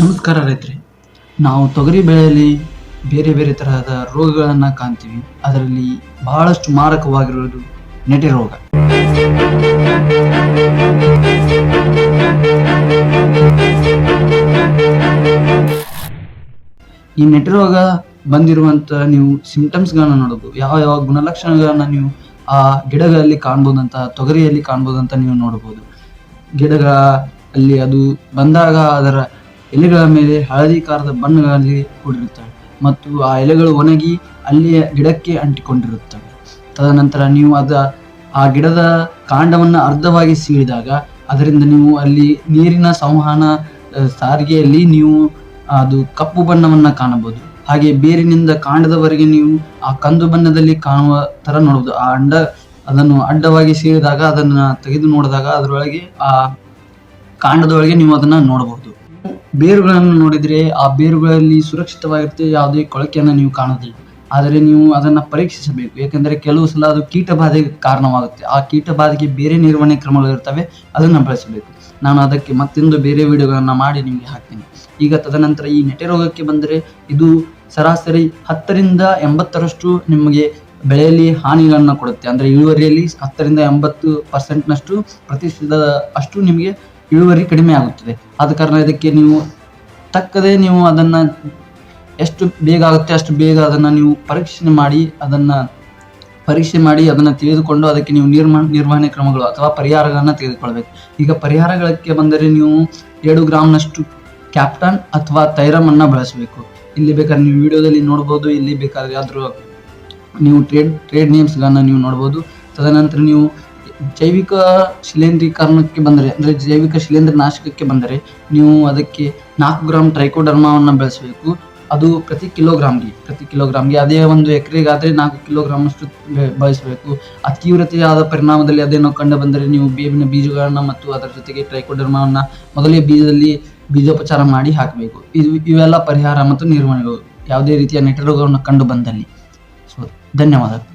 ನಮಸ್ಕಾರ ರೈತರೆ. ನಾವು ತೊಗರಿ ಬೆಳೆಯಲ್ಲಿ ಬೇರೆ ಬೇರೆ ತರಹದ ರೋಗಗಳನ್ನ ಕಾಣ್ತೀವಿ. ಅದರಲ್ಲಿ ಬಹಳಷ್ಟು ಮಾರಕವಾಗಿರುವುದು ನೆಟೆ ರೋಗ. ಈ ನೆಟೆ ರೋಗ ಬಂದಿರುವಂತ ನೀವು ಸಿಂಪ್ಟಮ್ಸ್ಗಳನ್ನ ನೋಡಬಹುದು ಯಾವ ಯಾವ ಗುಣಲಕ್ಷಣಗಳನ್ನ ನೀವು ಆ ಗಿಡಗಳಲ್ಲಿ ಕಾಣ್ಬೋದಂತ, ತೊಗರಿಯಲ್ಲಿ ಕಾಣ್ಬೋದಂತ ನೀವು ನೋಡಬಹುದು ಗಿಡಗಳ ಅಲ್ಲಿ ಅದು ಬಂದಾಗ ಅದರ ಎಲೆಗಳ ಮೇಲೆ ಹಳದಿ ಕಾರದ ಬಣ್ಣಗಳಲ್ಲಿ ಕೂಡಿರುತ್ತವೆ ಮತ್ತು ಆ ಎಲೆಗಳು ಒಣಗಿ ಅಲ್ಲಿಯ ಗಿಡಕ್ಕೆ ಅಂಟಿಕೊಂಡಿರುತ್ತವೆ. ತದನಂತರ ನೀವು ಅದ ಆ ಗಿಡದ ಕಾಂಡವನ್ನು ಅರ್ಧವಾಗಿ ಸೀಳಿದಾಗ ಅದರಿಂದ ನೀವು ಅಲ್ಲಿ ನೀರಿನ ಸಂವಹನ ಸಾರಿಗೆಯಲ್ಲಿ ನೀವು ಅದು ಕಪ್ಪು ಬಣ್ಣವನ್ನು ಕಾಣಬಹುದು. ಹಾಗೆ ಬೇರಿನಿಂದ ಕಾಂಡದವರೆಗೆ ನೀವು ಆ ಕಂದು ಬಣ್ಣದಲ್ಲಿ ಕಾಣುವ ತರ ನೋಡಬಹುದು ಆ ಅಂಡ ಅದನ್ನು ಅಡ್ಡವಾಗಿ ಸೀಳಿದಾಗ ಅದನ್ನ ತೆಗೆದು ನೋಡಿದಾಗ ಅದರೊಳಗೆ ಆ ಕಾಂಡದೊಳಗೆ ನೀವು ಅದನ್ನ ನೋಡಬಹುದು. ಬೇರುಗಳನ್ನು ನೋಡಿದರೆ ಆ ಬೇರುಗಳಲ್ಲಿ ಸುರಕ್ಷಿತವಾಗಿರುತ್ತೆ, ಯಾವುದೇ ಕೊಳಕೆಯನ್ನು ನೀವು ಕಾಣೋದಿಲ್ಲ. ಆದರೆ ನೀವು ಅದನ್ನು ಪರೀಕ್ಷಿಸಬೇಕು. ಏಕೆಂದರೆ ಕೆಲವು ಸಲ ಅದು ಕೀಟ ಬಾಧೆಗೆ ಕಾರಣವಾಗುತ್ತೆ. ಆ ಕೀಟ ಬಾಧೆಗೆ ಬೇರೆ ನಿರ್ವಹಣೆ ಕ್ರಮಗಳು ಇರ್ತವೆ, ಅದನ್ನ ಬಳಸಬೇಕು. ನಾನು ಅದಕ್ಕೆ ಮತ್ತೊಂದು ಬೇರೆ ವಿಡಿಯೋಗಳನ್ನು ಮಾಡಿ ನಿಮಗೆ ಹಾಕ್ತೀನಿ. ಈಗ ತದನಂತರ ಈ ನೆಟೆ ರೋಗಕ್ಕೆ ಬಂದರೆ ಇದು ಸರಾಸರಿ ಹತ್ತರಿಂದ ಎಂಬತ್ತರಷ್ಟು ನಿಮಗೆ ಬೆಳೆಯಲ್ಲಿ ಹಾನಿಗಳನ್ನು ಕೊಡುತ್ತೆ. ಅಂದರೆ ಇಳುವರಿಯಲ್ಲಿ ಹತ್ತರಿಂದ ಎಂಬತ್ತು ಪರ್ಸೆಂಟ್ನಷ್ಟು ಪ್ರತಿಶತ ಅಷ್ಟು ನಿಮಗೆ ಇಳುವರಿ ಕಡಿಮೆ ಆಗುತ್ತದೆ. ಆದ ಕಾರಣ ಇದಕ್ಕೆ ನೀವು ತಕ್ಕದೇ ನೀವು ಅದನ್ನು ಎಷ್ಟು ಬೇಗ ಆಗುತ್ತೆ, ಅಷ್ಟು ಬೇಗ ಅದನ್ನು ನೀವು ಪರೀಕ್ಷೆ ಮಾಡಿ, ಅದನ್ನು ಪರೀಕ್ಷೆ ಮಾಡಿ, ಅದನ್ನು ತಿಳಿದುಕೊಂಡು ಅದಕ್ಕೆ ನೀವು ನಿರ್ಮ, ನಿರ್ವಹಣೆ ಕ್ರಮಗಳು ಅಥವಾ ಪರಿಹಾರಗಳನ್ನು ತೆಗೆದುಕೊಳ್ಬೇಕು. ಈಗ ಪರಿಹಾರಗಳಿಗೆ ಬಂದರೆ ನೀವು ಎರಡು ಗ್ರಾಮ್ನಷ್ಟು ಕ್ಯಾಪ್ಟನ್ ಅಥವಾ ತೈರಮನ್ನು ಬಳಸಬೇಕು. ಇಲ್ಲಿ ಬೇಕಾದ್ರೆ ನೀವು ವಿಡಿಯೋದಲ್ಲಿ ನೋಡ್ಬೋದು, ಇಲ್ಲಿ ಬೇಕಾದ್ರೆ ಯಾವ್ದಾದ್ರು ನೀವು ಟ್ರೇಡ್ ಟ್ರೇಡ್ ನೇಮ್ಸ್ಗಳನ್ನು ನೀವು ನೋಡ್ಬೋದು. ತದನಂತರ ನೀವು ಜೈವಿಕ ಶಿಲೇಂಧ್ರೀಕರಣಕ್ಕೆ ಬಂದರೆ, ಅಂದರೆ ಜೈವಿಕ ಶಿಲೇಂಧ್ರ ನಾಶಕಕ್ಕೆ ಬಂದರೆ ನೀವು ಅದಕ್ಕೆ ನಾಲ್ಕು ಗ್ರಾಮ್ ಟ್ರೈಕೋಡರ್ಮಾವನ್ನು ಬೆಳೆಸಬೇಕು. ಅದು ಪ್ರತಿ ಕಿಲೋಗ್ರಾಮ್ಗೆ ಪ್ರತಿ ಕಿಲೋಗ್ರಾಮ್ಗೆ ಅದೇ ಒಂದು ಎಕರೆಗಾದರೆ ನಾಲ್ಕು ಕಿಲೋಗ್ರಾಮ್ ಅಷ್ಟು ಬಳಸಬೇಕು. ಅತೀವ್ರತೆಯಾದ ತೀವ್ರತೆಯಾದ ಪರಿಣಾಮದಲ್ಲಿ ಅದೇನೋ ಕಂಡು ಬಂದರೆ ನೀವು ಬೇವಿನ ಬೀಜಗಳನ್ನು ಮತ್ತು ಅದರ ಜೊತೆಗೆ ಟ್ರೈಕೋಡರ್ಮಾವನ್ನು ಮೊದಲೇ ಬೀಜದಲ್ಲಿ ಬೀಜೋಪಚಾರ ಮಾಡಿ ಹಾಕಬೇಕು. ಇದು ಇವೆಲ್ಲ ಪರಿಹಾರ ಮತ್ತು ನಿರ್ವಹಣೆಗಳು, ಯಾವುದೇ ರೀತಿಯ ನೆಟರೋಗವನ್ನು ಕಂಡು ಬಂದಲ್ಲಿ. ಸೊ ಧನ್ಯವಾದಗಳು.